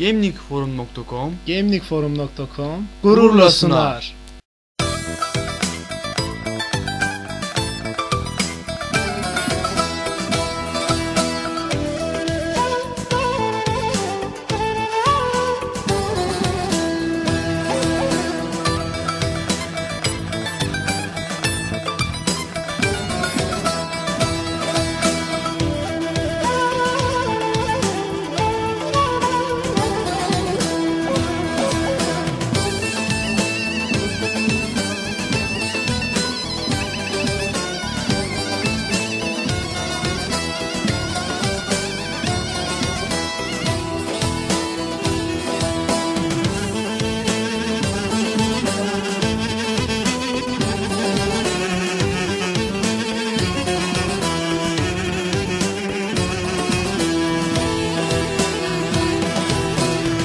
Gemlikforum.com Gemlikforum.com Gururla sunar.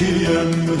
Türkiye'm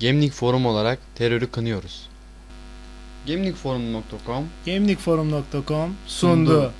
Gemlik Forum olarak terörü kınıyoruz. Gemlikforum.com Gemlikforum.com sundu.